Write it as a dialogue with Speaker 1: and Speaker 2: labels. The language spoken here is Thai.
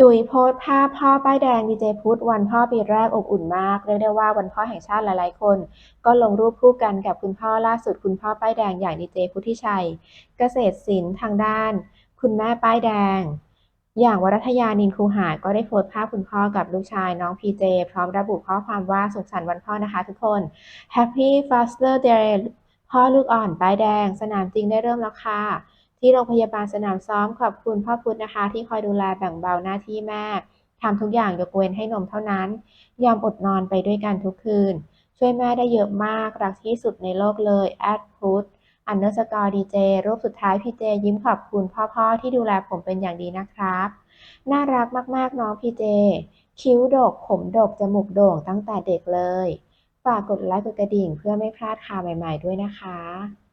Speaker 1: จุ๋ยโพสภาพพ่อป้ายแดงดีเจพุทธวันพ่อปีแรกอบอุ่นมากเรียกได้ว่าวันพ่อแห่งชาติหลายๆคน ก็ลงรูปคู่กันกับคุณพ่อล่าสุดคุณพ่อป้ายแดงอย่างดีเจพุทธิชัย เกษตรศิลป์ทางด้าน คุณแม่ป้ายแดง อย่างวรัทยานินคูหาก็ได้โพสภาพคุณพ่อกับลูกชายน้องพีเจพร้อมระบุข้อความว่าสุขสันต์วันพ่อนะคะทุกคน Happy Father Day พ่อลูกอ่อนป้ายแดง สนามจริงได้เริ่มแล้วค่ะ ที่โรงพยาบาลสนามซ้อมขอบคุณพ่อพุธนะคะ ที่คอยดูแลแบ่งเบาหน้าที่แม่ทำทุกอย่างยกเว้นให้นมเท่านั้น ยอมอดนอนไปด้วยกันทุกคืน ช่วยแม่ได้เยอะมาก รักที่สุดในโลกเลยแอดพุธอันเดอร์สกอร์ดีเจรูปสุดท้ายพี่เจยิ้มขอบคุณพ่อๆ ที่ดูแลผมเป็นอย่างดีนะครับ น่ารักมากๆ น้องพี่เจ คิ้วดก ผมดก จมูกโด่งตั้งแต่เด็กเลย ฝากกดไลค์กดกระดิ่งเพื่อไม่พลาดข่าวใหม่ๆด้วยนะคะ